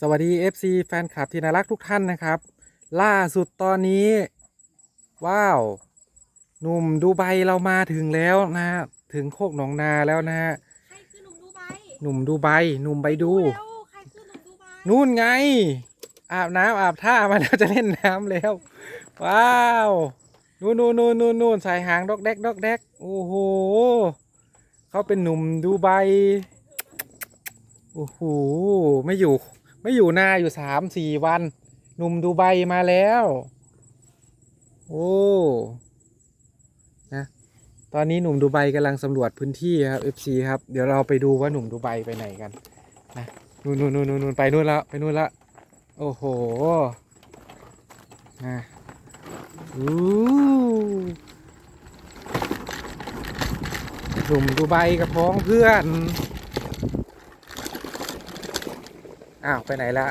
สวัสดี FC แฟนคลับที่น่ารักทุกท่านนะครับ ล่าสุดตอนนี้ ว้าว หนุ่มดูไบเรามาถึงแล้วนะฮะถึงโคกหนองนาแล้วนะฮะใครคือหนุ่มดูไบหนุ่มดูไบหนุ่มไปดู เร็วใครคือหนุ่มดูไบนู่นไง อาบน้ำอาบท่ามาแล้วจะเล่นน้ำแล้ว ว้าวนู่นนู่นนู่นนู่นนู่นสายหางดอกแดกดอกแดกโอ้โหเขาเป็นหนุ่มดูไบโอ้โหไม่อยู่ ไม่อยู่นาอยู่สามสี่วัน หนุ่มดูไบมาแล้ว โอ้นะตอนนี้หนุ่มดูไบกำลังสำรวจพื้นที่ครับ FC ครับ เดี๋ยวเราไปดูว่าหนุ่มดูไบไปไหนกันนะนู่นนู่นนู่นนู่นไปนู่นแล้วไปนู่นละโอ้โหนะอู้หนุ่มดูไบกับพ้องเพื่อน อ้าว ไปไหนละ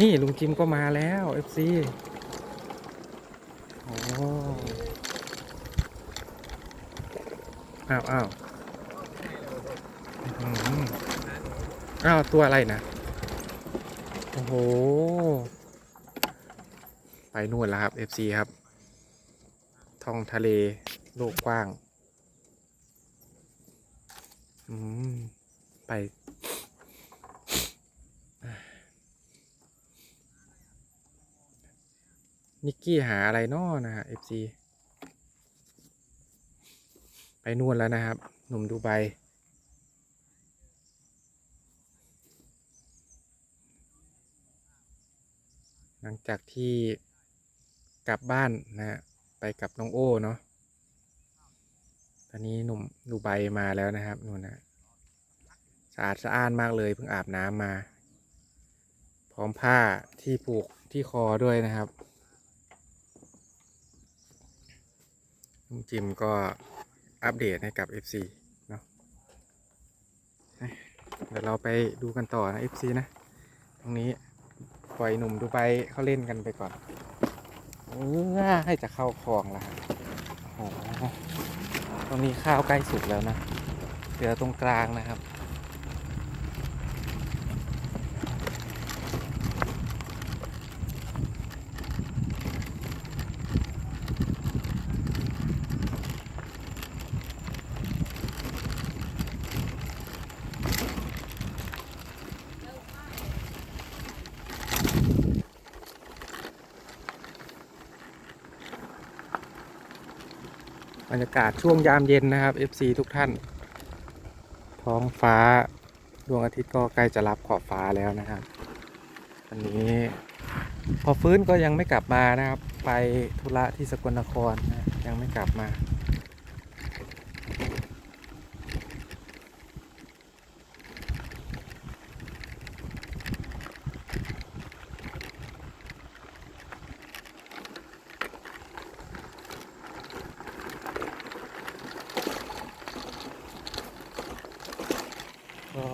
นี่ลุงจิมก็มาแล้ว FC โอ้อ้าวอ้าวอ้าว ตัวอะไรนะ โอ้โห ไปนู่นแล้วครับ FC ครับท้องทะเลโลกกว้าง อืม ไป นิกกี้หาอะไรนอนะฮะ FC ไปนู่นแล้วนะครับ หนุ่มดูไบหลังจากที่กลับบ้านนะฮะ ไปกับน้องโอ้เนาะตอนนี้หนุ่มดูไบมาแล้วนะครับนู่นนะสะอาดสะอ้านมากเลยเพิ่งอาบน้ำมา พร้อมผ้าที่ผูกที่คอด้วยนะครับ ลุงจิมก็อัปเดตให้กับ FC เนาะเดี๋ยวเราไปดูกันต่อนะ FC นะ ตรงนี้ปล่อยหนุ่มดูไปเขาเล่นกันไปก่อนเออให้จะเข้าคลองละโอ้โหตรงนี้ข้าวใกล้สุกแล้วนะเหลือตรงกลางนะครับ บรรยากาศช่วงยามเย็นนะครับ FC ทุกท่าน ท้องฟ้าดวงอาทิตย์ก็ใกล้จะรับขอบฟ้าแล้วนะครับวันนี้พอฟื้นก็ยังไม่กลับมานะครับ ไปธุระที่สกลนครนะยังไม่กลับมา ก็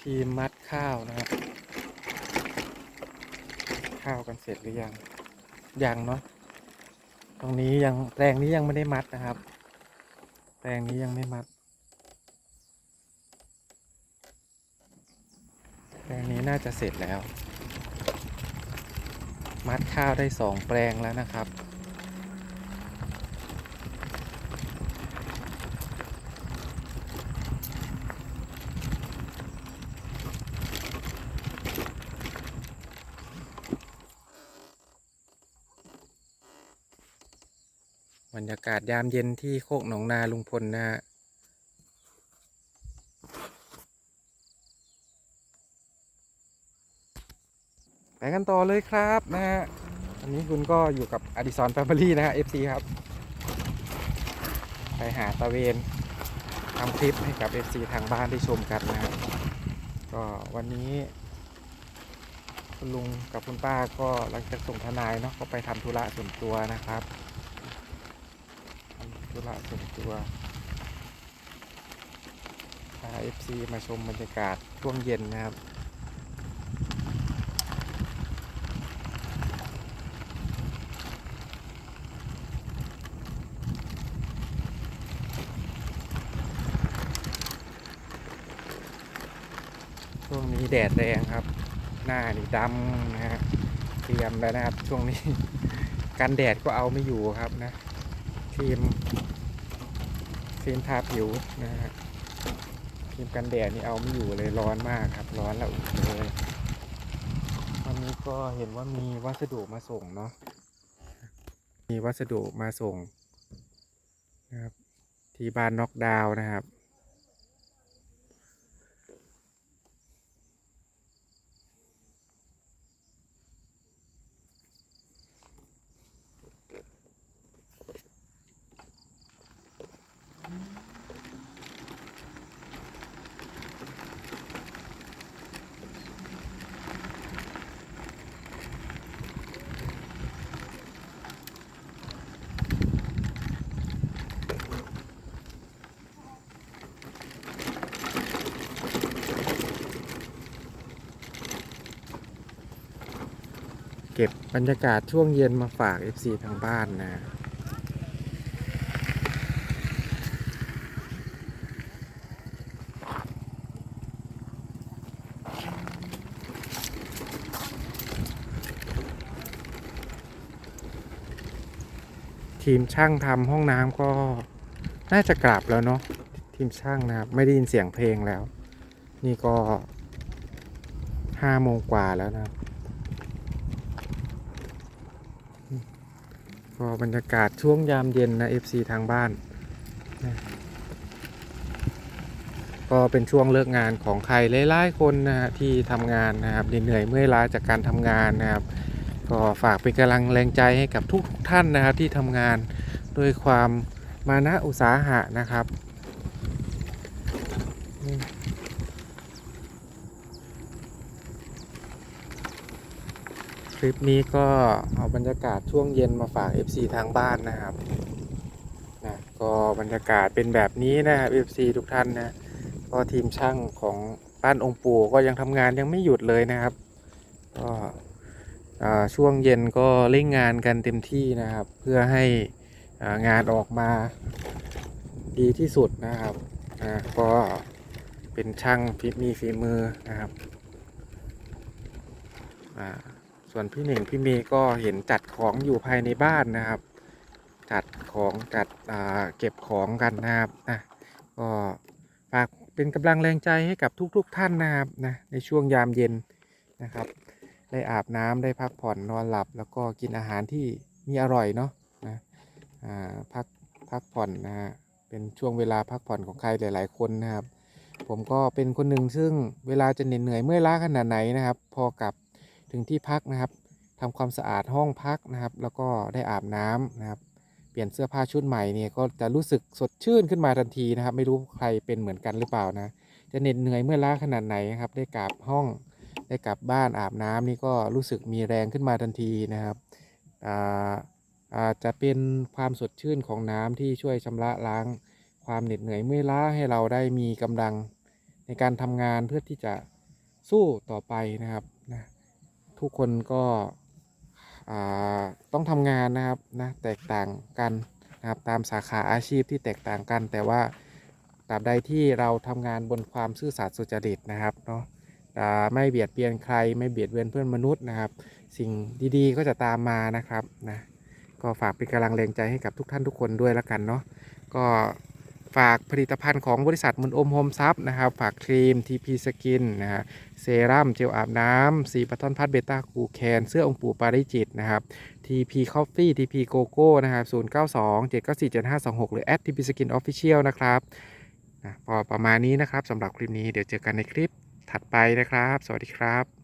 ทีมมัดข้าวนะครับ ข้าวกันเสร็จหรือยัง ยังเนาะ ตรงนี้ยังแปลงนี้ยังไม่ได้มัดนะครับ แปลงนี้ยังไม่มัด แปลงนี้น่าจะเสร็จแล้ว มัดข้าวได้สองแปลงแล้วนะครับ บรรยากาศยามเย็นที่โคกหนองนาลุงพลนะฮะไปกันต่อเลยครับนะฮะอันนี้คุณก็อยู่กับอดิสรแฟมิลี่นะฮะ FC ครับ ไปหาตะเวนทำคลิปให้กับ FC ทางบ้านได้ชมกันนะฮะก็วันนี้ คุณลุงกับคุณป้าก็หลังจากส่งทนายเนาะก็ไปทำธุระส่วนตัวนะครับ ธุระส่วนตัวพา FC มาชมบรรยากาศช่วงเย็นนะครับช่วงนี้แดดแรงครับ หน้านี่ดำนะฮะเตรียมแล้วนะครับช่วงนี้ กันแดดก็เอาไม่อยู่ครับนะ ครีมครีมทาผิวนะฮะครีมกันแดดนี่เอาไม่อยู่เลยร้อนมากครับ ร้อนแล้วเลยวันนี้ก็เห็นว่ามีวัสดุมาส่งเนาะมีวัสดุมาส่งนะครับที่บ้านน็อกดาวน์นะครับ เก็ บรรยากาศช่วงเย็นมาฝาก FC ทางบ้านนะทีมช่างทำห้องน้ำก็น่าจะกลับแล้วเนาะทีมช่างนะครับ ไม่ได้ยินเสียงเพลงแล้ว นี่ก็ห้าโมงกว่าแล้วนะครับ ก็บรรยากาศช่วงยามเย็นนะ FC ทางบ้านนะก็เป็นช่วงเลิกงานของใครหลายๆคนนะฮะที่ทำงานนะครับเหนื่อยเมื่อยล้าจากการทำงานนะครับ ก็ฝากเป็นกำลังแรงใจให้กับทุกๆท่านนะครับที่ทำงานด้วยความมานะอุตสาหะนะครับอืมค ลิปนี้ก็เอาบรรยากาศช่วงเย็นมาฝาก FC ทางบ้านนะครับนะก็บรรยากาศเป็นแบบนี้นะครับ FC ทุกท่านนะก็ทีมช่างของบ้านองค์ปู่ก็ยังทำงานยังไม่หยุดเลยนะครับก็ช่วงเย็นก็เร่งงานกันเต็มที่นะครับ เพื่อให้องานออกมาดีที่สุดนะครับอ่าก็เป็นช่างฝีมีฝีมือนะครับอ่า ส่วนพี่หนึ่งพี่เมย์ก็เห็นจัดของอยู่ภายในบ้านนะครับ จัดของจัดเก็บของกันนะครับนะก็ฝากเป็นกำลังแรงใจให้กับทุกๆทท่านนะครับนะในช่วงยามเย็นนะครับ ได้อาบน้ำได้พักผ่อนนอนหลับ แล้วก็กินอาหารที่มีอร่อยเนาะนะพักพักผ่อนนะฮะเป็นช่วงเวลาพักผ่อนของใครหลาย ๆ คนนะครับ ผมก็เป็นคนหนึ่งซึ่งเวลาจะเหนื่อยเมื่อยล้าขนาดไหนนะครับ พอกลับ ถึงที่พักนะครับทำความสะอาดห้องพักนะครับ แล้วก็ได้อาบน้ำนะครับ เปลี่ยนเสื้อผ้าชุดใหม่เนี่ยก็จะรู้สึกสดชื่นขึ้นมาทันทีนะครับ ไม่รู้ใครเป็นเหมือนกันหรือเปล่านะ จะเหน็ดเหนื่อยเมื่อล้าขนาดไหนนะครับ ได้กลับห้อง ได้กลับบ้านอาบน้ำนี่ก็รู้สึกมีแรงขึ้นมาทันทีนะครับอ่าอาจจะเป็นความสดชื่นของน้ำที่ช่วยชำระล้าง ความเหน็ดเหนื่อยเมื่อยล้าให้เราได้มีกำลังในการทำงานเพื่อที่จะสู้ต่อไปนะครับ ทุกคนก็ต้องทำงานนะครับนะแตกต่างกันนะครับตามสาขาอาชีพที่แตกต่างกัน แต่ว่าตราบใดที่เราทำงานบนความซื่อสัตย์สุจริตนะครับเนาะไม่เบียดเบียนใคร ไม่เบียดเบียนเพื่อนมนุษย์นะครับ สิ่งดีๆก็จะตามมานะครับนะก็ฝากเป็นกำลังแรงใจให้กับทุกท่านทุกคนด้วยแล้วกันเนาะก็ ฝากผลิตภัณฑ์ของบริษัทมุนอมโฮมซับนะครับ ฝากครีม TP Skin นนะฮะเซรั่มเจลอาบน้ำสีปัทอนพัดเบต้ากูแคนเสื้อองค์ปู่ปาริจิตนะครับ TP Coffee TP Coco นะครับ092 794 7526 หรือ TP Skin Official นะครับนะพอประมาณนี้นะครับสำหรับคลิปนี้เดี๋ยวเจอกันในคลิปถัดไปนะครับ สวัสดีครับ